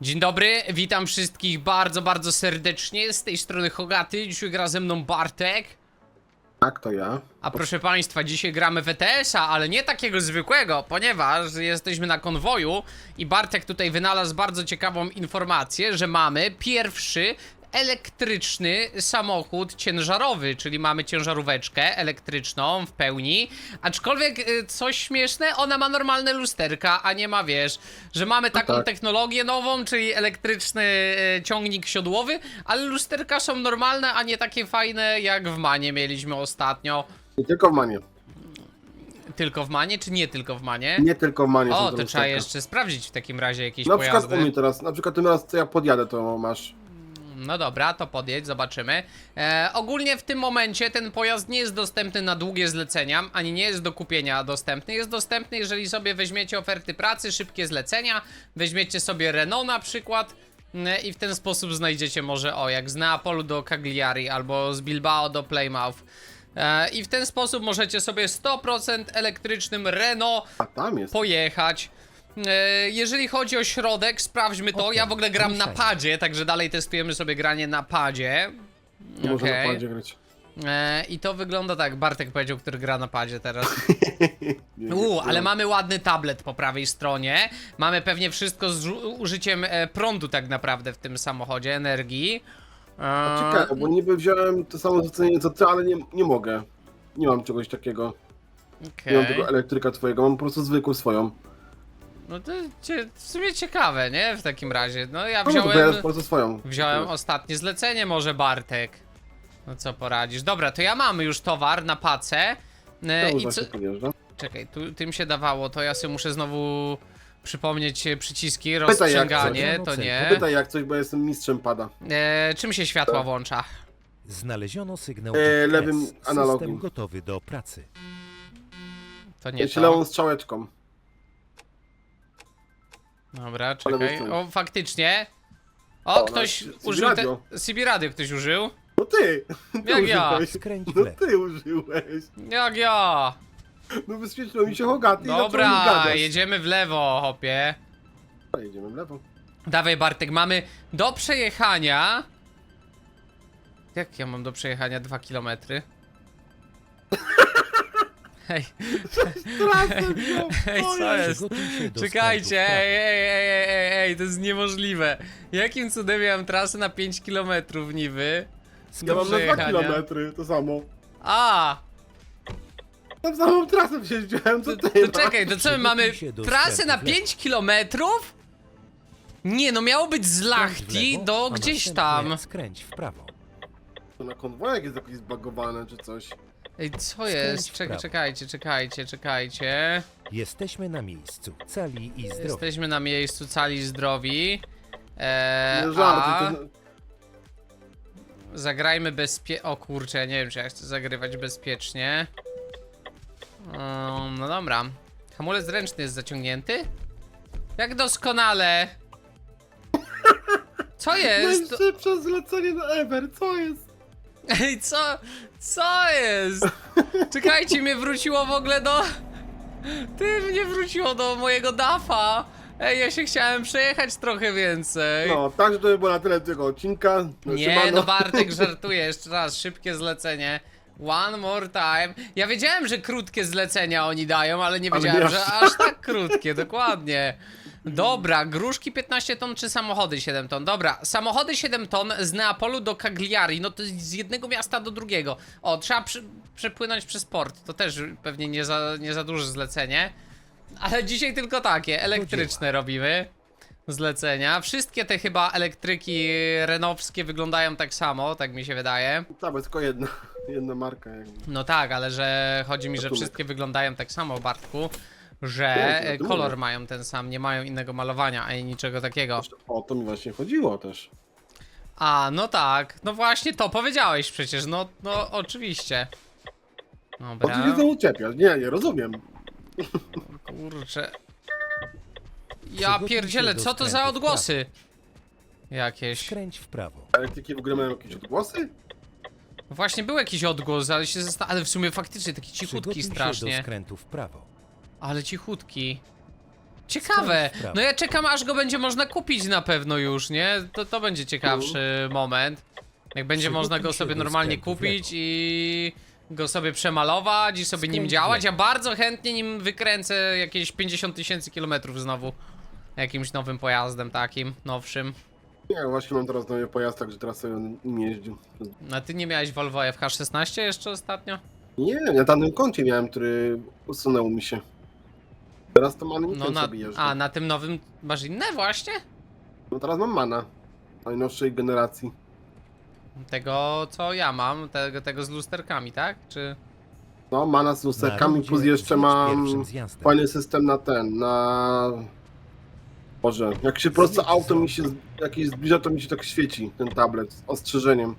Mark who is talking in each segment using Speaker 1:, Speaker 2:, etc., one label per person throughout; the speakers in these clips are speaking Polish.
Speaker 1: Dzień dobry, witam wszystkich bardzo, bardzo serdecznie. Z tej strony Hogaty, dzisiaj gra ze mną Bartek.
Speaker 2: Tak, to ja.
Speaker 1: A proszę państwa, dzisiaj gramy w ETS-a, ale nie takiego zwykłego, ponieważ jesteśmy na konwoju i Bartek tutaj wynalazł bardzo ciekawą informację, że mamy pierwszy elektryczny samochód ciężarowy, czyli mamy ciężaróweczkę elektryczną w pełni, aczkolwiek y, coś śmieszne, ona ma normalne lusterka, a nie ma, wiesz, że mamy taką
Speaker 2: tak.
Speaker 1: technologię nową, czyli elektryczny y, ciągnik siodłowy, ale lusterka są normalne, a nie takie fajne jak w Manie mieliśmy ostatnio.
Speaker 2: Nie tylko w Manie.
Speaker 1: Tylko w Manie, czy nie tylko w Manie?
Speaker 2: Nie tylko w Manie.
Speaker 1: O, to trzeba jeszcze sprawdzić w takim razie jakieś
Speaker 2: Na przykład
Speaker 1: pojazdy.
Speaker 2: u mnie teraz, na przykład tym raz co ja podjadę, to masz.
Speaker 1: No dobra, to podjedź, zobaczymy. E, ogólnie w tym momencie ten pojazd nie jest dostępny na długie zlecenia, ani nie jest do kupienia dostępny. Jest dostępny, jeżeli sobie weźmiecie oferty pracy, szybkie zlecenia, weźmiecie sobie Renault na przykład mm, i w ten sposób znajdziecie może, o, jak z Neapolu do Cagliari albo z Bilbao do Plymouth. E, I w ten sposób możecie sobie 100% elektrycznym Renault
Speaker 2: A tam jest.
Speaker 1: pojechać. E, Jeżeli chodzi o środek, sprawdźmy to.
Speaker 3: Okej,
Speaker 1: Ja w ogóle gram na padzie, także dalej testujemy sobie granie na padzie.
Speaker 2: Nie można na padzie grać.
Speaker 1: E, I to wygląda tak. Bartek powiedział, który gra na padzie teraz.
Speaker 2: Nie,
Speaker 1: ale mamy ładny tablet po prawej stronie. Mamy pewnie wszystko z użyciem e, prądu tak naprawdę w tym samochodzie, energii.
Speaker 2: Ciekawe, bo niby wziąłem to samo zlecenie co ty, ale nie, nie mogę. Nie mam czegoś takiego. Nie mam tego elektryka twojego, mam po prostu zwykłą swoją.
Speaker 1: No to cie, w sumie ciekawe, nie? W takim razie. No ja
Speaker 2: No, no to ja
Speaker 1: wziąłem...
Speaker 2: prostu swoją.
Speaker 1: Wziąłem ostatnie zlecenie może Bartek. No co poradzisz? Dobra, to ja mam już towar na pacę. E,
Speaker 2: Ja
Speaker 1: I co...
Speaker 2: podjeżdżam.
Speaker 1: Czekaj, tu, tym się dawało, to ja sobie muszę znowu przypomnieć e, przyciski,
Speaker 2: jak
Speaker 1: rozstrzyganie,
Speaker 3: coś.
Speaker 1: to nie.
Speaker 2: Pytaj jak coś, bo ja jestem mistrzem pada.
Speaker 1: E, czym się światło włącza?
Speaker 3: Znaleziono sygnał
Speaker 2: E,
Speaker 3: GPS.
Speaker 2: lewym analogiem.
Speaker 3: System gotowy do pracy.
Speaker 1: To nie
Speaker 2: Ja
Speaker 1: to.
Speaker 2: strzałeczką.
Speaker 1: Dobra, czekaj. O, faktycznie. O,
Speaker 2: O,
Speaker 1: ktoś
Speaker 2: na- CB
Speaker 1: użył te...
Speaker 2: radio.
Speaker 1: CB radio ktoś użył?
Speaker 2: No ty! ty
Speaker 1: Jak ja?
Speaker 2: użyłeś.
Speaker 3: Skręć w
Speaker 2: No
Speaker 3: lewo.
Speaker 2: ty użyłeś.
Speaker 1: Jak ja?
Speaker 2: No wyświetliło mi się Hogaty i zacząłem
Speaker 1: Dobra,
Speaker 2: gadać.
Speaker 1: jedziemy w lewo, hopie.
Speaker 2: Dobra, Jedziemy w lewo.
Speaker 1: Dawaj Bartek, mamy do przejechania. Jak ja mam do przejechania 2 km? Hej,
Speaker 2: Trasę wziął!
Speaker 1: hej,
Speaker 2: O
Speaker 1: co
Speaker 2: Jezu.
Speaker 1: jest?
Speaker 3: Przygotuj się do
Speaker 1: Czekajcie, ej, ej, ej, ej, ej, ej, to jest niemożliwe. Jakim cudem miałem trasę na 5 km niby?
Speaker 2: Ja mam na 2
Speaker 1: przejechania.
Speaker 2: kilometry, to samo.
Speaker 1: A,
Speaker 2: Tam samą trasę co
Speaker 1: to,
Speaker 2: ty?
Speaker 1: to czekaj, to co my mamy?
Speaker 3: Przygotuj się do
Speaker 1: Trasę na
Speaker 3: w lewo.
Speaker 1: 5 km? Nie, no miało być z
Speaker 3: Skręć w
Speaker 1: Lachti
Speaker 3: lewo,
Speaker 1: do
Speaker 3: a
Speaker 1: gdzieś
Speaker 3: następnie
Speaker 1: tam.
Speaker 3: Skręć w prawo.
Speaker 2: To na konwojach jest jakieś zbagowane czy coś.
Speaker 1: Ej, co jest?
Speaker 3: prawo.
Speaker 1: czekajcie, czekajcie, czekajcie.
Speaker 3: Jesteśmy na miejscu. Cali i zdrowi.
Speaker 1: Jesteśmy na miejscu cali i zdrowi. Eee,
Speaker 2: Nie żarty,
Speaker 1: a
Speaker 2: to...
Speaker 1: zagrajmy bezpie... O kurczę, ja nie wiem czy ja chcę zagrywać bezpiecznie. Um, no dobra. Hamulec ręczny jest zaciągnięty? Jak doskonale! Co jest?
Speaker 2: Najszybsze zlecenie na ever, co jest?
Speaker 1: Ej, co? Co jest? Czekajcie, mnie wróciło w ogóle do... Ty, mnie wróciło do mojego dafa. Ej, ja się chciałem przejechać trochę więcej.
Speaker 2: No, także to by było na tyle tego odcinka. No,
Speaker 1: Nie,
Speaker 2: siemano.
Speaker 1: no Bartek żartuje, jeszcze raz, szybkie zlecenie. One more time. Ja wiedziałem, że krótkie zlecenia oni dają, ale nie
Speaker 2: Ale
Speaker 1: wiedziałem,
Speaker 2: nie
Speaker 1: że
Speaker 2: aż
Speaker 1: aż tak krótkie, dokładnie. Dobra, gruszki 15 ton czy samochody 7 ton? Dobra, samochody 7 ton z Neapolu do Cagliari, no to z jednego miasta do drugiego. O, trzeba przy, przepłynąć przez port, to też pewnie nie za, nie za duże zlecenie. Ale dzisiaj tylko takie, elektryczne robimy zlecenia. Wszystkie te chyba elektryki renowskie wyglądają tak samo, tak mi się wydaje.
Speaker 2: Jest tylko jedna, jedna marka jakby.
Speaker 1: No tak, ale że chodzi mi, że
Speaker 2: Gatunek.
Speaker 1: wszystkie wyglądają tak samo, Bartku, że kolor mają ten sam, nie mają innego malowania, ani niczego takiego.
Speaker 2: O, to mi właśnie chodziło też.
Speaker 1: A, no tak, no właśnie to powiedziałeś przecież, no, no oczywiście.
Speaker 2: O,
Speaker 1: Dobra,
Speaker 2: ty się znowu czepiasz. Nie, nie, rozumiem.
Speaker 1: kurczę. Ja pierdzielę, co to za odgłosy? Jakieś.
Speaker 3: Skręć w prawo.
Speaker 2: Elektryki w ogóle mają jakieś odgłosy?
Speaker 1: Właśnie był jakiś odgłos, ale się zasta... Ale w sumie faktycznie taki cichutki
Speaker 3: Przygotuj się
Speaker 1: strasznie.
Speaker 3: do skrętu w prawo.
Speaker 1: Ale cichutki. Ciekawe. No ja czekam aż go będzie można kupić na pewno już, nie? To, to będzie ciekawszy moment. Jak będzie można go sobie normalnie kupić i go sobie przemalować i sobie nim działać. Ja bardzo chętnie nim wykręcę jakieś 50 tysięcy kilometrów znowu. Jakimś nowym pojazdem takim, nowszym.
Speaker 2: Ja właśnie mam teraz nowy pojazd, także teraz sobie nim jeździł.
Speaker 1: A ty nie miałeś Volvo FH16 jeszcze ostatnio?
Speaker 2: Nie, na danym koncie miałem, który usunął mi się. Teraz to man
Speaker 1: No na,
Speaker 2: sobie jeżdżę.
Speaker 1: a na tym nowym masz inne właśnie?
Speaker 2: No teraz mam mana. Najnowszej generacji.
Speaker 1: Tego co ja mam, tego, tego z lusterkami, tak? Czy...
Speaker 2: No, mana z lusterkami, plus jeszcze mam fajny system na ten, na... Boże, jak się po prostu
Speaker 3: Zjedź
Speaker 2: auto mi się jakieś zbliża, to mi się tak świeci, ten tablet, z ostrzeżeniem.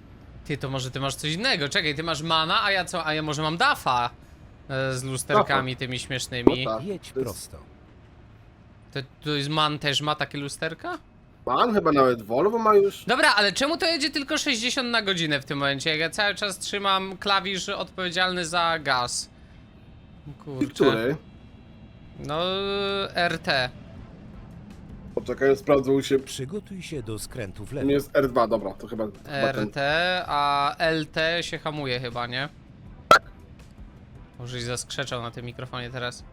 Speaker 1: Ty, to może ty masz coś innego. Czekaj, ty masz mana, a ja co? A ja może mam dafa z lusterkami tymi śmiesznymi.
Speaker 2: No tak.
Speaker 3: Jedź
Speaker 2: To jest-
Speaker 3: prosto.
Speaker 1: To, to jest man też ma takie lusterka?
Speaker 2: Man chyba nawet Volvo ma już.
Speaker 1: Dobra, ale czemu to jedzie tylko 60 na godzinę w tym momencie? Jak ja cały czas trzymam klawisz odpowiedzialny za gaz.
Speaker 2: I
Speaker 1: Kurczę.
Speaker 2: który?
Speaker 1: No, RT.
Speaker 2: Poczekaj, sprawdzą się.
Speaker 3: Przygotuj się do skrętu w
Speaker 2: To
Speaker 3: lewo.
Speaker 2: nie jest R2, dobra, to chyba, chyba ten.
Speaker 1: RT, a LT się hamuje chyba, nie? Może zaskrzeczał na tym mikrofonie teraz.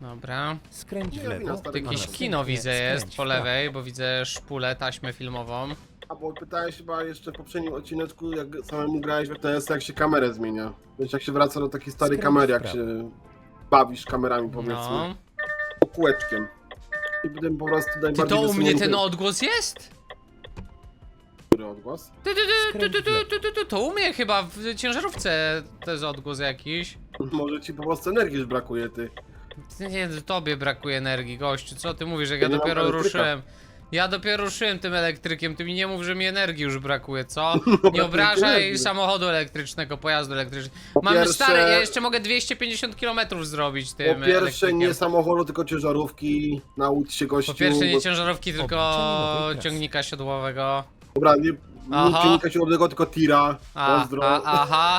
Speaker 1: Dobra.
Speaker 3: Skręć w lewo.
Speaker 2: stary
Speaker 1: Jakieś kino widzę jest
Speaker 3: skręć
Speaker 1: po lewej, bo widzę szpulę, taśmę filmową.
Speaker 2: A bo pytałeś chyba jeszcze w poprzednim odcineczku, jak samemu grałeś w RTS, jak się kamerę zmienia. Wiesz, jak się wraca do takiej starej
Speaker 3: Skręć
Speaker 2: kamery, jak
Speaker 3: prawo.
Speaker 2: się bawisz kamerami powiedzmy.
Speaker 1: No.
Speaker 2: Kółeczkiem. I potem po prostu
Speaker 1: Ty
Speaker 2: najbardziej
Speaker 1: to u mnie ten odgłos jest?
Speaker 2: Odgłos?
Speaker 1: Tu, tu, tu, tu, tu, tu, tu, tu, tu, To u mnie chyba w ciężarówce to jest odgłos jakiś.
Speaker 2: Może ci po prostu energii już brakuje, ty.
Speaker 1: Nie, tobie brakuje energii, gościu. Co ty mówisz, jak ja
Speaker 2: Ja nie mam
Speaker 1: dopiero
Speaker 2: elektryka.
Speaker 1: ruszyłem? Ja dopiero ruszyłem tym elektrykiem, ty mi nie mów, że mi energii już brakuje, co? Nie obrażaj
Speaker 2: energii.
Speaker 1: samochodu elektrycznego, pojazdu elektrycznego.
Speaker 2: Po
Speaker 1: Mamy
Speaker 2: pierwsze-
Speaker 1: stary, ja jeszcze mogę 250 km zrobić tym
Speaker 2: Po pierwsze
Speaker 1: elektrykiem.
Speaker 2: nie samochodu, tylko ciężarówki. Naucz się gościu.
Speaker 1: Po pierwsze nie
Speaker 2: bo-
Speaker 1: ciężarówki, tylko
Speaker 3: Obliczenie
Speaker 1: ciągnika siodłowego.
Speaker 2: Dobra, nie,
Speaker 1: Aha.
Speaker 2: ciągnika siłowego, tylko tira.
Speaker 1: A,
Speaker 2: Pozdro.
Speaker 1: a, aha.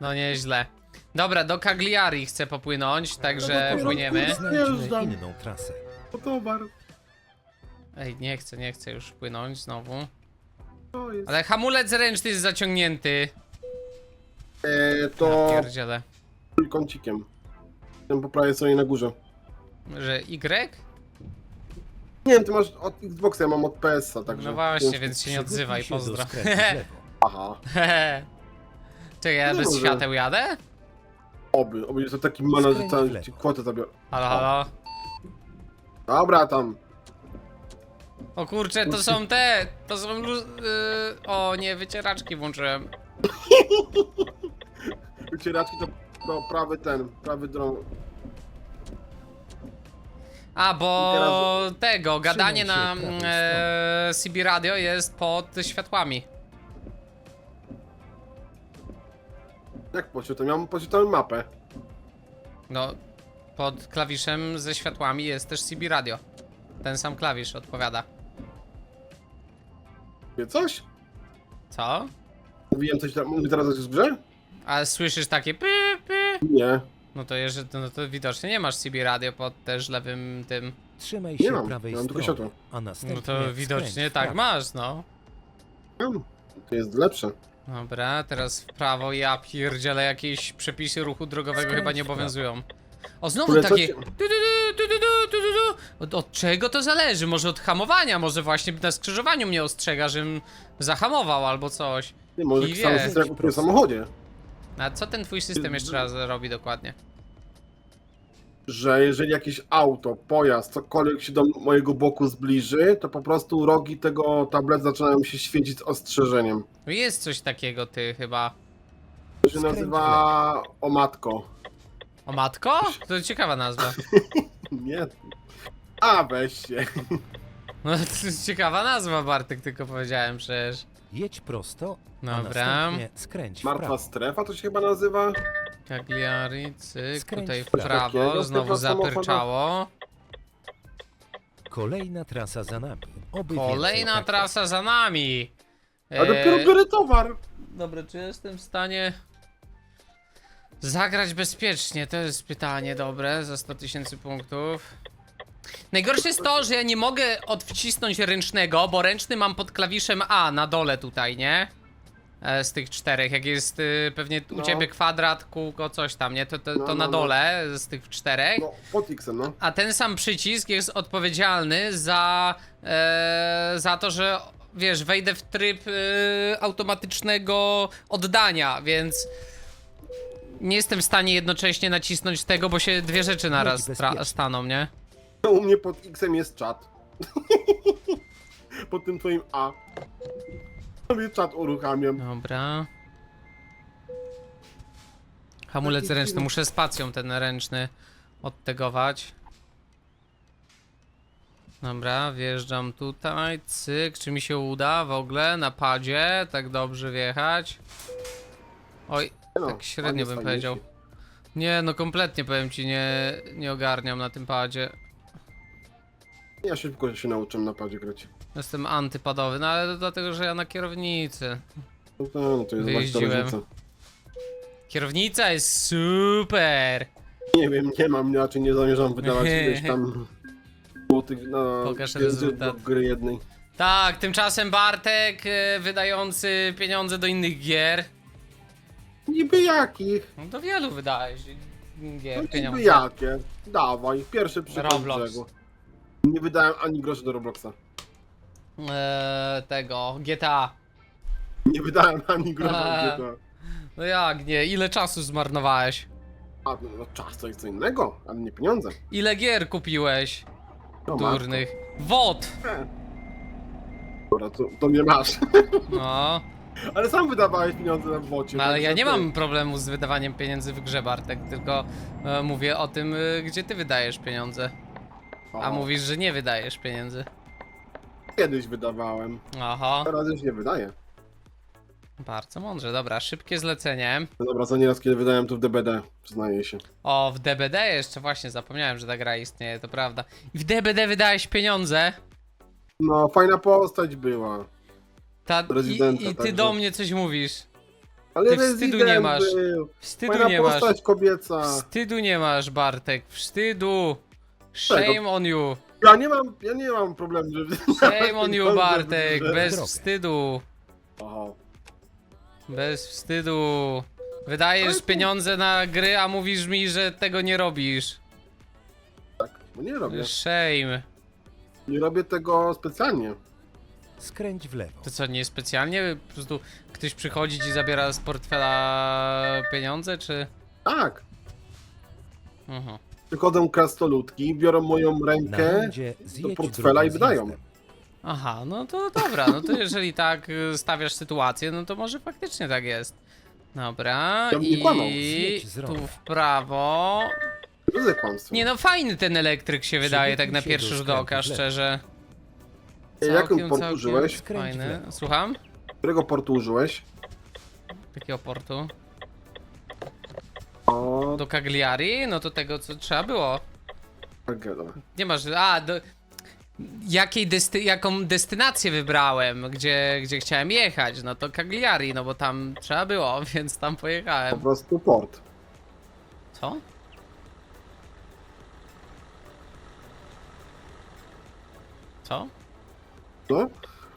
Speaker 1: No nieźle. Dobra, do Cagliari chcę popłynąć, także
Speaker 2: dopiero
Speaker 1: płyniemy.
Speaker 3: Znajdźmy
Speaker 2: Zjeżdżam.
Speaker 3: inną trasę.
Speaker 2: To towar.
Speaker 1: Ej, nie chcę, nie chcę już płynąć znowu.
Speaker 2: To jest.
Speaker 1: Ale hamulec ręczny jest zaciągnięty.
Speaker 2: E,
Speaker 1: Ja
Speaker 2: to
Speaker 1: pierdzielę.
Speaker 2: trójkącikiem. Ten po prawej stronie na górze.
Speaker 1: Że Y?
Speaker 2: Nie wiem, ty masz od Xboxa, ja mam od PS-a, także...
Speaker 1: No właśnie, więc się nie
Speaker 3: Przygotuj
Speaker 1: odzywaj,
Speaker 3: się do
Speaker 1: pozdro.
Speaker 3: skrętu w lewo.
Speaker 2: Aha.
Speaker 1: Czekaj, ja
Speaker 2: No
Speaker 1: bez
Speaker 2: może.
Speaker 1: świateł jadę?
Speaker 2: Oby, oby jest to taki mana, że
Speaker 3: Skręć w lewo.
Speaker 2: ci kwotę zabiorę.
Speaker 1: Halo, halo.
Speaker 2: Dobra, tam.
Speaker 1: O kurczę, to są te, to są lu... y, o nie, wycieraczki włączyłem.
Speaker 2: Wycieraczki to, to prawy ten, prawy dron.
Speaker 1: A, bo
Speaker 2: teraz-
Speaker 1: tego, gadanie na e, CB radio jest pod światłami.
Speaker 2: Jak poczytam? Ja mam mapę.
Speaker 1: No, pod klawiszem ze światłami jest też CB radio. Ten sam klawisz odpowiada.
Speaker 2: Wie coś?
Speaker 1: Co?
Speaker 2: Mówiłem coś, tam- mówię teraz coś w grze?
Speaker 1: A słyszysz takie py, py.
Speaker 2: Nie.
Speaker 1: No to jeżeli, no to widocznie nie masz CB radio pod też lewym tym.
Speaker 3: Trzymaj
Speaker 2: Nie
Speaker 3: się
Speaker 2: mam,
Speaker 3: prawej
Speaker 2: mam tylko
Speaker 3: strony, a następnie
Speaker 1: No to widocznie
Speaker 3: w
Speaker 1: tak
Speaker 3: prawo.
Speaker 1: masz, no.
Speaker 2: Wiem. To jest lepsze.
Speaker 1: Dobra, teraz w prawo, ja pierdzielę jakieś przepisy ruchu drogowego
Speaker 3: Skręć
Speaker 1: chyba nie
Speaker 3: w prawo.
Speaker 1: obowiązują. O, znowu takie... tu, tu, tu, tu, tu, tu, tu, tu. Od, od czego to zależy? Może od hamowania, może właśnie na skrzyżowaniu mnie ostrzega, żebym zahamował albo coś.
Speaker 2: Nie, może
Speaker 1: I
Speaker 2: system jak w samochodzie.
Speaker 1: A co ten twój system jeszcze raz robi dokładnie?
Speaker 2: Że jeżeli jakieś auto, pojazd, cokolwiek się do mojego boku zbliży, to po prostu rogi tego tablet zaczynają się świecić z ostrzeżeniem.
Speaker 1: Jest coś takiego, ty chyba.
Speaker 2: To się nazywa o matko.
Speaker 1: O matko? To ciekawa nazwa.
Speaker 2: Nie. A, weź się.
Speaker 1: No to jest ciekawa nazwa, Bartek, tylko powiedziałem przecież.
Speaker 3: Jedź prosto,
Speaker 1: Dobra.
Speaker 3: a następnie skręć w
Speaker 2: Martwa
Speaker 3: prawo.
Speaker 2: strefa to się chyba nazywa?
Speaker 1: Cagliari, cyk,
Speaker 3: Skręć
Speaker 1: tutaj w
Speaker 3: w prawo.
Speaker 1: prawo,
Speaker 2: Takiego
Speaker 1: znowu
Speaker 2: typu samochodu.
Speaker 1: zapyrczało.
Speaker 3: Kolejna trasa za nami. Oby
Speaker 1: Kolejna
Speaker 3: tak.
Speaker 1: trasa za nami.
Speaker 2: A dopiero
Speaker 1: Eee,
Speaker 2: biorę towar.
Speaker 1: Dobra, czy jestem w stanie zagrać bezpiecznie? To jest pytanie dobre za 100 tysięcy punktów. Najgorsze jest to, że ja nie mogę odwcisnąć ręcznego, bo ręczny mam pod klawiszem A na dole tutaj, nie? E, Z tych czterech, jak jest y, pewnie u
Speaker 2: No.
Speaker 1: ciebie kwadrat, kółko, coś tam, nie? To, to,
Speaker 2: No,
Speaker 1: to na
Speaker 2: no, no.
Speaker 1: dole z tych czterech.
Speaker 2: No, pod X-em, no.
Speaker 1: A ten sam przycisk jest odpowiedzialny za, e, za to, że wiesz, wejdę w tryb e, automatycznego oddania, więc nie jestem w stanie jednocześnie nacisnąć tego, bo się dwie rzeczy naraz
Speaker 3: bezpiecznie.
Speaker 1: tra- staną, nie?
Speaker 2: U mnie pod X-em jest czat. pod tym twoim A. Sobie czat uruchamiam.
Speaker 1: Dobra. Hamulec ręczny, muszę spacją ten ręczny odtegować. Dobra, wjeżdżam tutaj, cyk, czy mi się uda w ogóle na padzie tak dobrze wjechać? Oj,
Speaker 2: No,
Speaker 1: tak średnio bym powiedział. Nie, no kompletnie powiem ci, nie, nie ogarniam na tym padzie.
Speaker 2: Ja szybko się nauczę na padzie grać.
Speaker 1: Jestem antypadowy, no ale to dlatego, że ja na kierownicy.
Speaker 2: No to, no to jest właśnie ta
Speaker 1: Wyjeździłem.
Speaker 2: różnica.
Speaker 1: Kierownica jest super!
Speaker 2: Nie wiem, nie mam, raczej nie zamierzam wydawać ileś tam złotych na
Speaker 1: Pokaż rezultat.
Speaker 2: do gry jednej.
Speaker 1: Tak, tymczasem Bartek e, wydający pieniądze do innych gier.
Speaker 2: Niby jakich?
Speaker 1: No do wielu wydałeś
Speaker 2: No
Speaker 1: gier
Speaker 2: niby
Speaker 1: pieniądze.
Speaker 2: jakie? Dawaj, pierwszy przykład
Speaker 1: Roblox.
Speaker 2: brzegu. Nie wydałem ani grosza do Robloxa.
Speaker 1: Eee, tego, GTA.
Speaker 2: Nie wydałem ani grosza
Speaker 1: Eee.
Speaker 2: do GTA.
Speaker 1: No jak nie, ile czasu zmarnowałeś?
Speaker 2: A, no, no czas to jest co innego, ale nie pieniądze.
Speaker 1: Ile gier kupiłeś?
Speaker 2: No, masz.
Speaker 1: Durnych. WOT!
Speaker 2: Dobra, to, to nie masz.
Speaker 1: No,
Speaker 2: ale sam wydawałeś pieniądze na bocie.
Speaker 1: no ale ja nie mam problemu z wydawaniem pieniędzy w grze Bartek, tylko e, mówię o tym, e, gdzie ty wydajesz pieniądze. A mówisz, że nie wydajesz pieniędzy.
Speaker 2: Kiedyś wydawałem,
Speaker 1: Aha,
Speaker 2: teraz już nie wydaję.
Speaker 1: bardzo mądrze, dobra, szybkie zlecenie.
Speaker 2: No dobra, co nieraz kiedy wydałem to w DBD, przyznaję się.
Speaker 1: O, w DBD jeszcze właśnie zapomniałem, że ta gra istnieje, to prawda. W DBD wydałeś pieniądze.
Speaker 2: No, fajna postać była.
Speaker 1: Ta, i, I ty
Speaker 2: także.
Speaker 1: do mnie coś mówisz.
Speaker 2: Ale
Speaker 1: Ty wstydu
Speaker 2: Resident
Speaker 1: nie masz.
Speaker 2: Był.
Speaker 1: Wstydu
Speaker 2: Fajna
Speaker 1: nie masz.
Speaker 2: postać kobieca.
Speaker 1: Wstydu nie masz, Bartek. Wstydu. Shame on you.
Speaker 2: Ja nie mam, ja nie mam problemu, żeby...
Speaker 1: Shame on you, Bartek.
Speaker 2: Bez...
Speaker 1: Wstydu.
Speaker 2: Aha.
Speaker 1: Bez wstydu. Wydajesz pieniądze na gry, a mówisz mi, że tego nie robisz.
Speaker 2: Tak, no nie robię.
Speaker 1: Shame.
Speaker 2: Nie robię tego specjalnie.
Speaker 3: Skręć w lewo.
Speaker 1: To co, nie specjalnie? Po prostu ktoś przychodzi i zabiera z portfela pieniądze, czy...
Speaker 2: Tak.
Speaker 1: Mhm.
Speaker 2: Przychodzą krasnoludki, biorą moją rękę.
Speaker 3: zjedź
Speaker 2: portfela
Speaker 3: drugim
Speaker 2: i wydają.
Speaker 3: zjazdem.
Speaker 1: Aha, no to dobra, no to jeżeli tak y, stawiasz sytuację, no to może faktycznie tak jest. Dobra,
Speaker 2: Ja bym nie kłamał.
Speaker 1: i
Speaker 3: Zjedź z rogu.
Speaker 1: tu w prawo.
Speaker 2: Kłamstwo.
Speaker 1: Nie no, fajny ten elektryk się wydaje tak na
Speaker 3: się
Speaker 1: pierwszy
Speaker 3: do
Speaker 1: rzut
Speaker 3: skrętu
Speaker 1: oka,
Speaker 3: w lewo.
Speaker 1: szczerze.
Speaker 2: Jakim portu użyłeś?
Speaker 3: Skręć w
Speaker 1: fajny.
Speaker 3: lewo.
Speaker 1: Słucham?
Speaker 2: Którego portu użyłeś?
Speaker 1: Jakiego portu?
Speaker 2: O,
Speaker 1: Do Cagliari? No to tego, co trzeba było.
Speaker 2: tak, dobra.
Speaker 1: Nie masz. A, do. Jakiej desty, jaką destynację wybrałem, gdzie, gdzie chciałem jechać? No to Cagliari, no bo tam trzeba było, więc tam
Speaker 2: Po
Speaker 1: pojechałem.
Speaker 2: prostu port.
Speaker 1: Co? Co?
Speaker 2: No?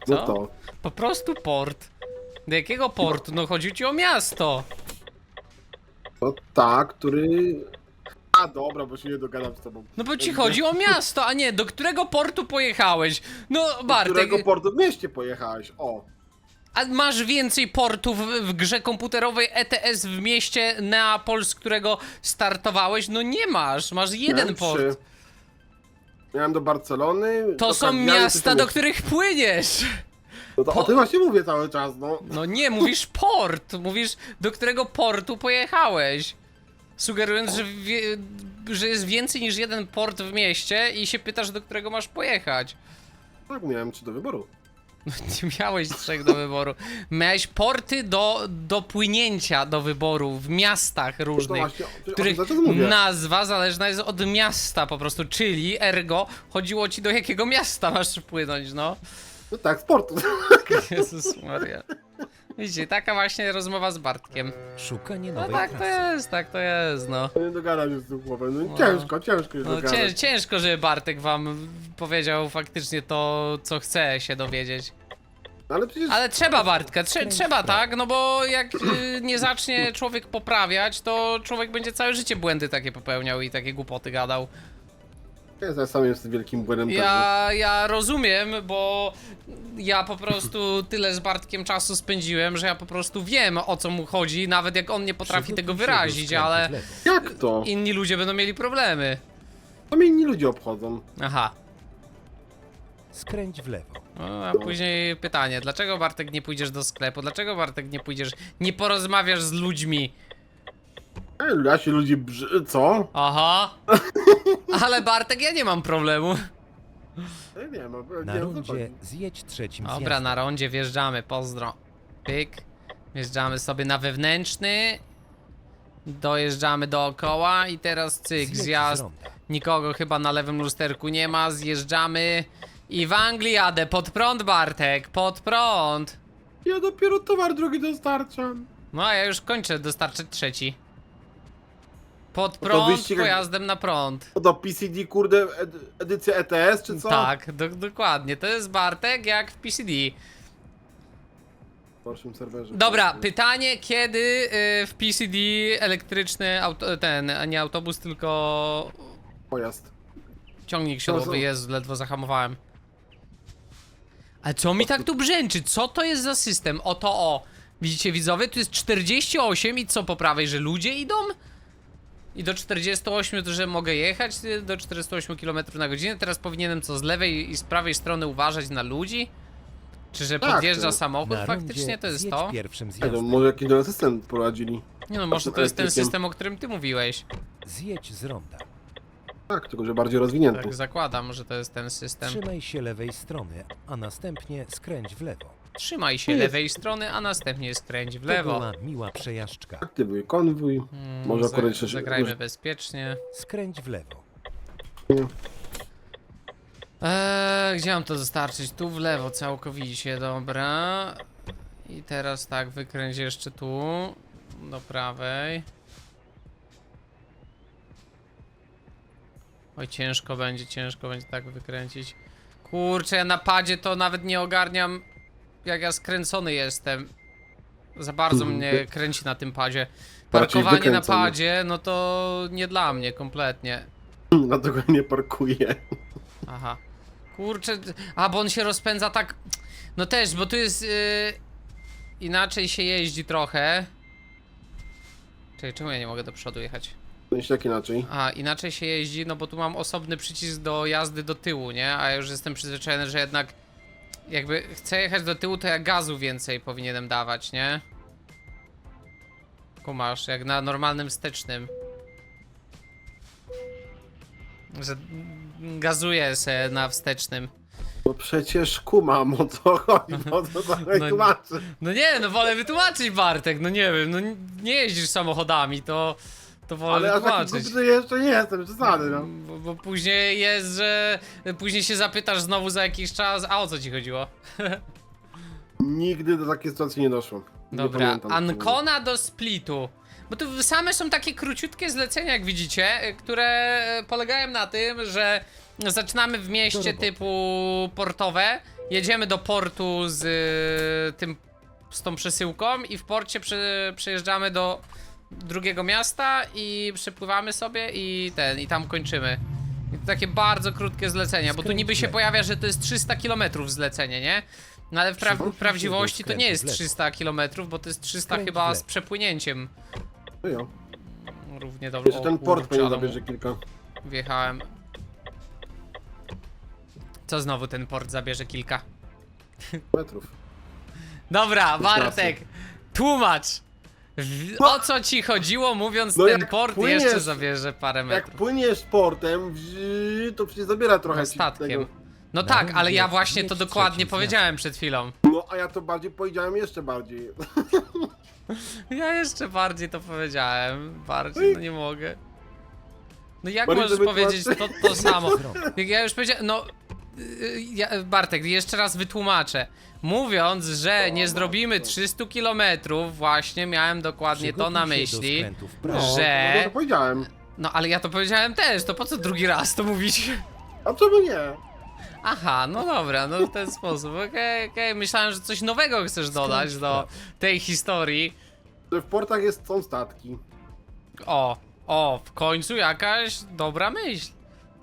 Speaker 2: No
Speaker 1: Co?
Speaker 2: to.
Speaker 1: Po prostu port. Do jakiego portu? No chodzi ci o miasto.
Speaker 2: No tak, który... A dobra, bo się nie dogadam z tobą.
Speaker 1: No bo ci chodzi o miasto, a nie, do którego portu pojechałeś? No
Speaker 2: Do
Speaker 1: Bartek,
Speaker 2: którego portu w mieście pojechałeś? O.
Speaker 1: a masz więcej portów w, grze komputerowej ETS w mieście Neapol, z którego startowałeś? No nie masz, masz jeden
Speaker 2: Miałem
Speaker 1: port.
Speaker 2: trzy. Miałem do Barcelony.
Speaker 1: To
Speaker 2: do
Speaker 1: są miasta, do których płyniesz.
Speaker 2: No to
Speaker 1: po-
Speaker 2: o tym właśnie mówię cały czas, no.
Speaker 1: No nie, mówisz port, mówisz do którego portu pojechałeś. Sugerując, że, wie, że jest więcej niż jeden port w mieście i się pytasz, do którego masz pojechać.
Speaker 2: Tak, miałem trzy do wyboru.
Speaker 1: No nie miałeś trzech do wyboru. Miałeś porty do, do płynięcia do wyboru w miastach różnych,
Speaker 2: właśnie, o tym
Speaker 1: których
Speaker 2: cały czas mówię.
Speaker 1: nazwa zależna jest od miasta po prostu, czyli ergo chodziło ci do jakiego miasta masz płynąć, no.
Speaker 2: No tak, z portu.
Speaker 1: Jezus Maria. Widzicie, taka właśnie rozmowa z Bartkiem.
Speaker 3: Szukanie
Speaker 1: No
Speaker 3: nowej
Speaker 1: tak to
Speaker 3: trasy.
Speaker 1: jest, tak to jest, no.
Speaker 2: Nie dogadam się z tym chłopem. No,
Speaker 1: No.
Speaker 2: ciężko, ciężko jest
Speaker 1: no cię, ciężko, żeby Bartek wam powiedział faktycznie to, co chce się dowiedzieć.
Speaker 2: Ale przecież
Speaker 1: Ale trzeba Bartka, trze, trzeba tak, no bo jak y, nie zacznie człowiek poprawiać, to człowiek będzie całe życie błędy takie popełniał i takie głupoty gadał.
Speaker 2: Ja sam jestem wielkim błędem.
Speaker 1: Ja, ja rozumiem, bo ja po prostu tyle z Bartkiem czasu spędziłem, że ja po prostu wiem o co mu chodzi, nawet jak on nie potrafi tego wyrazić, ale.
Speaker 2: Jak to?
Speaker 1: inni ludzie będą mieli problemy.
Speaker 2: To mnie inni ludzie obchodzą.
Speaker 1: Aha.
Speaker 3: Skręć w lewo.
Speaker 1: No, a później pytanie, dlaczego Bartek nie pójdziesz do sklepu? Dlaczego Bartek nie pójdziesz, nie porozmawiasz z ludźmi?
Speaker 2: Ej, ja się ludzi brzy... Co?
Speaker 1: Aha. Ale Bartek, ja nie mam problemu.
Speaker 2: Ja nie wiem,
Speaker 3: Na
Speaker 2: nie wiem, o co
Speaker 3: rundzie
Speaker 2: chodzi.
Speaker 3: zjedź trzecim
Speaker 1: Dobra,
Speaker 3: zjazdem.
Speaker 1: na rondzie wjeżdżamy, pozdro. Pyk. Wjeżdżamy sobie na wewnętrzny. Dojeżdżamy dookoła i teraz cyk,
Speaker 3: Zjedź z
Speaker 1: zjazd.
Speaker 3: ronda.
Speaker 1: Nikogo chyba na lewym lusterku nie ma, zjeżdżamy. I w Anglii jadę, pod prąd Bartek, pod prąd.
Speaker 2: Ja dopiero towar drugi dostarczam.
Speaker 1: No a ja już kończę dostarczać trzeci. Pod
Speaker 2: to
Speaker 1: prąd,
Speaker 2: wyścig
Speaker 1: pojazdem na prąd.
Speaker 2: To do PCD, kurde, ed edycja ETS, czy co?
Speaker 1: Tak, do, dokładnie, to jest Bartek jak w PCD.
Speaker 2: W naszym serwerze.
Speaker 1: Dobra, pytanie, kiedy y, w PCD elektryczny auto, ten, a nie autobus, tylko
Speaker 2: Pojazd.
Speaker 1: ciągnik siodłowy
Speaker 2: No,
Speaker 1: jest, ledwo zahamowałem. Ale co mi tak tu brzęczy? Co to jest za system? Oto o. Widzicie widzowie? Tu jest 48 i co po prawej, że ludzie idą? I do 48 to, że mogę jechać do 48 km na godzinę. Teraz powinienem co z lewej i z prawej strony uważać na ludzi? Czy że
Speaker 2: Tak,
Speaker 1: podjeżdża
Speaker 2: to-
Speaker 1: samochód?
Speaker 3: Na
Speaker 1: Faktycznie to jest
Speaker 3: zjedź
Speaker 1: to?
Speaker 3: pierwszym
Speaker 1: no,
Speaker 3: zjazdem.
Speaker 2: może jakiś nowy system prowadzili.
Speaker 1: Nie no, może to jest ten system, o którym ty mówiłeś.
Speaker 3: Zjedź z ronda.
Speaker 2: Tak, tylko że bardziej rozwinięty.
Speaker 1: Tak zakładam, że to jest ten system.
Speaker 3: Trzymaj się lewej strony, a następnie skręć w lewo.
Speaker 1: Trzymaj się
Speaker 2: jest.
Speaker 1: lewej strony, a następnie skręć w
Speaker 3: To
Speaker 1: lewo.
Speaker 3: była miła przejażdżka.
Speaker 2: Aktywuj konwój.
Speaker 1: Mm,
Speaker 2: Może akurat jeszcze...
Speaker 1: Zagrajmy bezpiecznie.
Speaker 3: Skręć w lewo.
Speaker 1: Eee, gdzie mam to dostarczyć? Tu w lewo całkowicie, dobra. I teraz tak, wykręć jeszcze tu. Do prawej. Oj, ciężko będzie, ciężko będzie tak wykręcić. Kurczę, ja na padzie to nawet nie ogarniam, jak ja skręcony jestem. Za bardzo mnie kręci na tym padzie. Parkowanie na
Speaker 2: wykręcony.
Speaker 1: padzie, no to nie dla mnie kompletnie.
Speaker 2: Dlatego nie parkuję.
Speaker 1: Aha. Kurczę, a bo on się rozpędza tak. No też, bo tu jest. Yy, inaczej się jeździ trochę. Czekaj, czemu ja nie mogę do przodu jechać?
Speaker 2: Myślę jak inaczej.
Speaker 1: A, inaczej się jeździ, no bo tu mam osobny przycisk do jazdy do tyłu, nie? A ja już jestem przyzwyczajony, że jednak. Jakby chcę jechać do tyłu, to ja gazu więcej powinienem dawać, nie? Kumasz, jak na normalnym wstecznym. Że gazuję se na wstecznym.
Speaker 2: No przecież kumam o co chodzi, o co dalej
Speaker 1: No-
Speaker 2: tłumaczę.
Speaker 1: No nie, no wolę wytłumaczyć Bartek, no nie wiem, no nie jeździsz samochodami, to, to wolę
Speaker 2: Ale aż taki jeszcze nie jestem, przesady no.
Speaker 1: Bo, bo później jest, że później się zapytasz znowu za jakiś czas, a o co ci chodziło?
Speaker 2: Nigdy do takiej sytuacji nie doszło. Nie
Speaker 1: Dobra,
Speaker 2: pamiętam.
Speaker 1: Ancona do Splitu. Bo tu same są takie króciutkie zlecenia, jak widzicie, które polegają na tym, że zaczynamy w mieście typu portowe, jedziemy do portu z y, tym, z tą przesyłką i w porcie prze, przejeżdżamy do drugiego miasta i przepływamy sobie i ten, i tam kończymy. I to takie bardzo krótkie zlecenia, bo tu niby się pojawia, że to jest 300 km zlecenie, nie? No ale w pra prawdziwości to nie jest
Speaker 3: skrętu w lewo.
Speaker 1: 300 km, bo to jest 300
Speaker 3: Skręć w
Speaker 1: chyba z przepłynięciem.
Speaker 2: No jo.
Speaker 1: Równie dobrze.
Speaker 2: Jeszcze
Speaker 1: O
Speaker 2: ten port
Speaker 1: kurczę, mu
Speaker 2: zabierze kilka
Speaker 1: Wjechałem. Co znowu ten port zabierze kilka?
Speaker 2: metrów.
Speaker 1: Dobra, Bartek, tłumacz! W, o co ci chodziło, mówiąc
Speaker 2: No
Speaker 1: ten
Speaker 2: jak
Speaker 1: port
Speaker 2: płyniesz-
Speaker 1: jeszcze zabierze parę
Speaker 2: Jak
Speaker 1: metrów?
Speaker 2: płyniesz portem, to przecież zabiera trochę ci
Speaker 1: Statkiem.
Speaker 2: tego.
Speaker 1: No
Speaker 3: Na
Speaker 1: tak, ale ja właśnie to dokładnie powiedziałem przed chwilą.
Speaker 2: No a ja to bardziej powiedziałem jeszcze bardziej.
Speaker 1: Ja jeszcze bardziej to powiedziałem. Bardziej, no nie mogę. No jak
Speaker 2: Bardziej
Speaker 1: możesz
Speaker 2: to
Speaker 1: powiedzieć to,
Speaker 2: wytłumaczy-
Speaker 1: to samo? Jak ja już powiedziałem, no ja, Bartek, jeszcze raz wytłumaczę. Mówiąc, że nie zrobimy 300 kilometrów, właśnie miałem dokładnie to na
Speaker 3: Przygotuj się do
Speaker 1: myśli,
Speaker 3: skrętu w prawo.
Speaker 2: No,
Speaker 1: że...
Speaker 2: No to powiedziałem.
Speaker 1: No ale ja to powiedziałem też, to po co drugi raz to mówić?
Speaker 2: A czemu nie?
Speaker 1: Aha, no dobra, no w ten sposób, okej, okej, myślałem, że coś nowego chcesz dodać do tej historii.
Speaker 2: Że w portach jest, są statki.
Speaker 1: O, o, w końcu jakaś dobra myśl.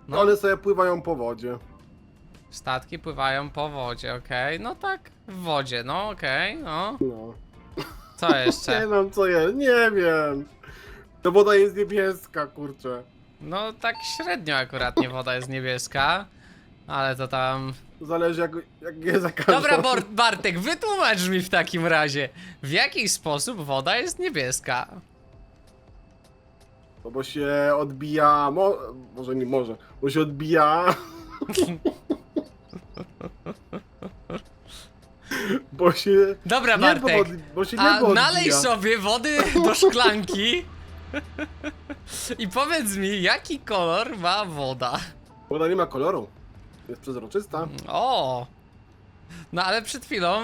Speaker 1: No.
Speaker 2: One sobie pływają po wodzie.
Speaker 1: Statki pływają po wodzie, okej, no tak, w wodzie, no okej, no.
Speaker 2: No.
Speaker 1: Co
Speaker 2: Nie
Speaker 1: jeszcze?
Speaker 2: wiem co jest, nie wiem. To woda jest niebieska, kurczę.
Speaker 1: No tak średnio akurat nie woda jest niebieska, ale to tam...
Speaker 2: Zależy jak, jak jest zakazane.
Speaker 1: Dobra, Bor- Bartek, wytłumacz mi w takim razie, w jaki sposób woda jest niebieska?
Speaker 2: No bo się odbija, mo, może nie może, bo się odbija... bo się...
Speaker 1: Dobra, Bartek,
Speaker 2: bo się
Speaker 1: a
Speaker 2: niebo odbija.
Speaker 1: nalej sobie wody do szklanki i powiedz mi, jaki kolor ma woda?
Speaker 2: Woda nie ma koloru. Jest przezroczysta.
Speaker 1: O! No ale przed chwilą...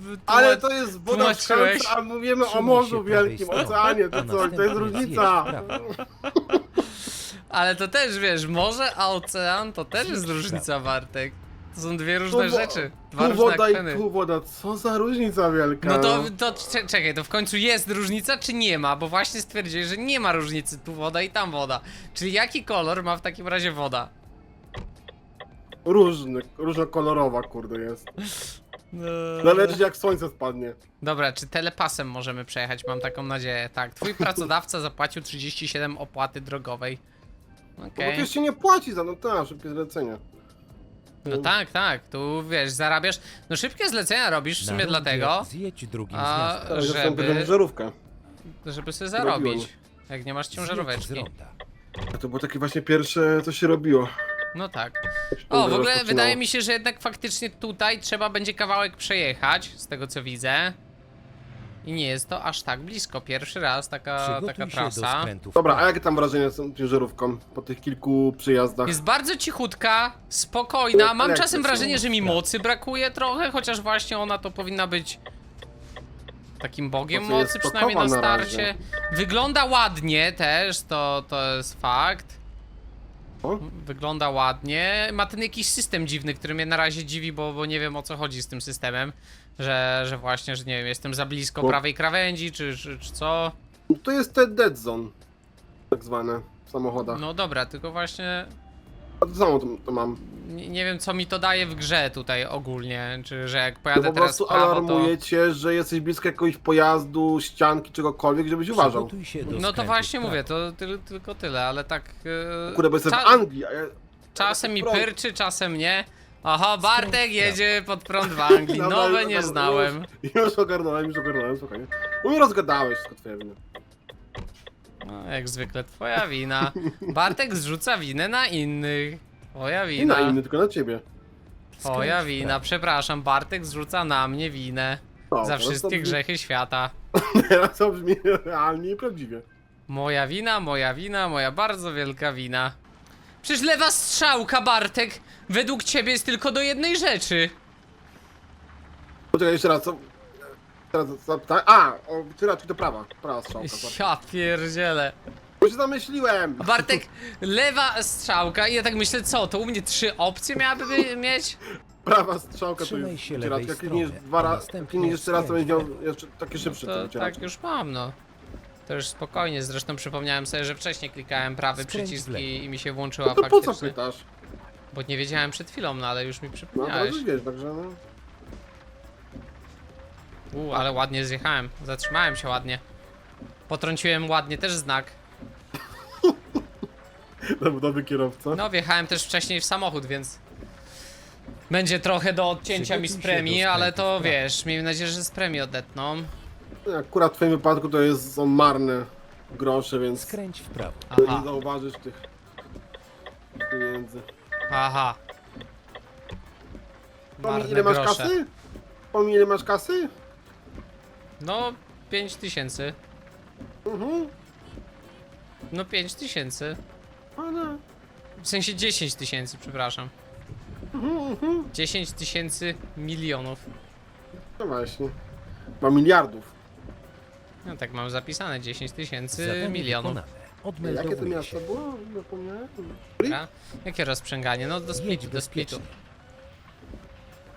Speaker 1: w-
Speaker 2: Ale to jest woda w
Speaker 1: tłumaczyłeś-
Speaker 2: szklance, a mówimy o Morzu
Speaker 3: prawej
Speaker 2: Wielkim,
Speaker 3: strony,
Speaker 2: oceanie,
Speaker 3: a
Speaker 2: to coś, to jest różnica.
Speaker 3: prawo.
Speaker 1: Ale to też wiesz, morze a ocean to też jest różnica, Bartek. To są dwie różne rzeczy. Dwa
Speaker 2: Tu
Speaker 1: różne
Speaker 2: woda
Speaker 1: akweny.
Speaker 2: i tu woda, co za różnica wielka.
Speaker 1: No to, to cze- czekaj, to w końcu jest różnica czy nie ma? Bo właśnie stwierdziłeś, że nie ma różnicy, tu woda i tam woda. Czyli jaki kolor ma w takim razie woda?
Speaker 2: Różny, różnokolorowa kurde jest.
Speaker 1: No.
Speaker 2: Zależy jak słońce spadnie.
Speaker 1: Dobra, czy telepasem możemy przejechać? Mam taką nadzieję. Tak, twój pracodawca zapłacił 37 opłaty drogowej.
Speaker 2: No bo
Speaker 1: Okej.
Speaker 2: to się nie płaci za, no tak, szybkie zlecenia.
Speaker 1: No tak, tak, tu wiesz, zarabiasz. No szybkie zlecenia robisz w sumie dlatego,
Speaker 3: Zjedź drugim
Speaker 1: A-
Speaker 3: zjazdem.
Speaker 2: Tak, że
Speaker 1: Żeby-
Speaker 2: żeby... żarówkę.
Speaker 1: żeby sobie
Speaker 2: Robiłem.
Speaker 1: zarobić. Jak nie masz
Speaker 3: Zjedź z
Speaker 1: ciężaróweczki.
Speaker 3: ronda.
Speaker 2: A to było takie właśnie pierwsze, co się robiło.
Speaker 1: No tak. O, w ogóle wydaje mi się, że jednak faktycznie tutaj trzeba będzie kawałek przejechać, z tego co widzę. I nie jest to aż tak blisko. Pierwszy raz taka, taka
Speaker 3: Przygotuj się do
Speaker 1: trasa.
Speaker 2: Dobra, a jakie tam wrażenia są ciężarówką po tych kilku przyjazdach?
Speaker 1: Jest bardzo cichutka, spokojna. Mam czasem wrażenie, że mi mocy brakuje trochę, chociaż właśnie ona to powinna być takim bogiem
Speaker 2: Mocy jest
Speaker 1: mocy, przynajmniej na
Speaker 2: stokowa na razie.
Speaker 1: starcie. Wygląda ładnie też, to, to jest fakt.
Speaker 2: O?
Speaker 1: Wygląda ładnie. Ma ten jakiś system dziwny, który mnie na razie dziwi, bo, bo nie wiem o co chodzi z tym systemem. Że, że właśnie, że nie wiem, jestem za blisko
Speaker 2: Bo-
Speaker 1: prawej krawędzi, czy, czy, czy co.
Speaker 2: To jest te dead zone, tak zwane, w samochodach.
Speaker 1: No dobra, tylko właśnie
Speaker 2: A to samo to, to mam.
Speaker 1: nie, nie wiem co mi to daje w grze tutaj ogólnie. Czy że jak
Speaker 2: To
Speaker 1: pojadę
Speaker 2: po
Speaker 1: teraz w
Speaker 2: prostu
Speaker 1: prawo, to...
Speaker 2: alarmuje cię, że jesteś blisko jakiegoś pojazdu, ścianki, czegokolwiek, żebyś uważał.
Speaker 3: Przygotuj się do
Speaker 1: No to
Speaker 3: skrętu
Speaker 1: właśnie
Speaker 3: w
Speaker 1: mówię, to ty, tylko tyle, ale tak. Yy,
Speaker 2: Kurde, bo jestem
Speaker 1: cza-
Speaker 2: w Anglii, a ja...
Speaker 1: Czasem mi
Speaker 2: prąd.
Speaker 1: pyrczy, czasem nie. Oho, Bartek jedzie pod prąd w Anglii.
Speaker 2: Dobra,
Speaker 1: Nowe
Speaker 2: już
Speaker 1: nie znałem.
Speaker 2: Już, już ogarnąłem, już ogarnąłem, spokojnie. No mnie rozgadałeś, wszystko twoja wina.
Speaker 1: No, jak zwykle twoja wina. Bartek zrzuca winę na innych. Twoja
Speaker 2: I na inny, tylko na ciebie.
Speaker 1: Twoja wina. Przepraszam, Bartek zrzuca na mnie winę.
Speaker 2: No,
Speaker 1: Za
Speaker 2: teraz to
Speaker 1: wszystkie
Speaker 2: brzmi-
Speaker 1: grzechy świata.
Speaker 2: Teraz to brzmi realnie i prawdziwie.
Speaker 1: Moja wina, moja wina, moja bardzo wielka wina. Przecież lewa strzałka, Bartek, według ciebie jest tylko do jednej rzeczy.
Speaker 2: Poczekaj, jeszcze raz, co... Teraz zapytałem. A, o, ty raczej to prawa. Prawa strzałka. sorry.
Speaker 1: Ja pierdzielę.
Speaker 2: Bo się zamyśliłem!
Speaker 1: Bartek, lewa strzałka i ja tak myślę, co, to u mnie trzy opcje miałaby by mieć?
Speaker 2: Prawa strzałka to
Speaker 3: Trzymaj
Speaker 2: jest
Speaker 3: się lewej
Speaker 2: Jak klikniesz
Speaker 3: strony,
Speaker 2: dwa
Speaker 3: a
Speaker 2: razy,
Speaker 3: następnie
Speaker 2: klikniesz jeszcze raz, to będzie miał jeszcze taki szybszy
Speaker 1: To
Speaker 2: to
Speaker 1: tak już mam, no. To już spokojnie, zresztą przypomniałem sobie, że wcześniej klikałem prawy
Speaker 3: Skręć w
Speaker 1: przycisk
Speaker 3: lewo.
Speaker 1: i, i mi się włączyła
Speaker 2: No to po co
Speaker 1: faktycznie.
Speaker 2: pytasz?
Speaker 1: Bo nie wiedziałem przed chwilą, no ale już mi
Speaker 2: No teraz
Speaker 1: przypomniałeś.
Speaker 2: już wiesz, także no.
Speaker 1: U, ale ładnie zjechałem, zatrzymałem się ładnie. Potrąciłem ładnie też znak.
Speaker 2: Nowy kierowca.
Speaker 1: No, wjechałem też wcześniej w samochód, więc... Będzie trochę do odcięcia mi z
Speaker 3: Przygotuj się
Speaker 1: premii,
Speaker 3: do
Speaker 1: ale to
Speaker 3: prawo.
Speaker 1: wiesz, miejmy nadzieję, że z premii odetną.
Speaker 2: Akurat w twoim wypadku to jest, są marne grosze, więc
Speaker 3: Skręć w prawo.
Speaker 2: nie
Speaker 1: Aha,
Speaker 2: zauważysz tych pieniędzy.
Speaker 1: aha.
Speaker 2: Pomi,
Speaker 1: Marne
Speaker 2: ile masz
Speaker 1: grosze.
Speaker 2: kasy? Pomi, ile masz kasy?
Speaker 1: No, 5 tysięcy.
Speaker 2: Mhm.
Speaker 1: No 5 tysięcy.
Speaker 2: Ale...
Speaker 1: W sensie 10 tysięcy, przepraszam.
Speaker 2: Mhm. Mhm,
Speaker 1: 10 tysięcy milionów.
Speaker 2: no właśnie. Ma miliardów.
Speaker 1: No tak mam zapisane, 10 tysięcy
Speaker 3: Zadanie
Speaker 1: milionów.
Speaker 3: wykonane.
Speaker 2: Jakie to
Speaker 3: Odmeldowuje
Speaker 2: miasto
Speaker 3: się.
Speaker 2: było? Zapomniałem.
Speaker 1: Dobra. Jakie rozprzęganie? No do
Speaker 3: Jedź
Speaker 1: splitu, do
Speaker 3: bezpiecznie.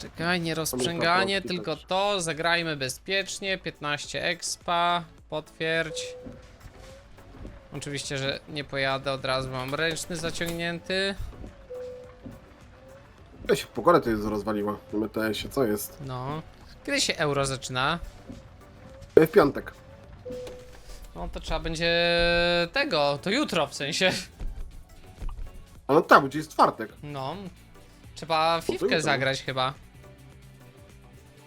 Speaker 1: Czekaj, nie rozprzęganie, tylko to. Zagrajmy bezpiecznie. 15 expa. Potwierdź. Oczywiście, że nie pojadę od razu, mam ręczny zaciągnięty.
Speaker 2: Ja się pogoda to jest rozwaliła w MTS-ie, co jest?
Speaker 1: No. Kiedy się euro zaczyna?
Speaker 2: W piątek.
Speaker 1: No to trzeba będzie tego, to jutro w sensie.
Speaker 2: A no tak, gdzie jest czwartek.
Speaker 1: No. Trzeba fifkę
Speaker 2: jutro.
Speaker 1: zagrać chyba.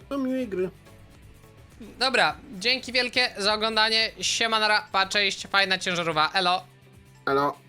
Speaker 2: To miłej gry.
Speaker 1: Dobra, dzięki wielkie za oglądanie. Siemanara, pa, cześć, fajna ciężarówka, elo.
Speaker 2: Elo.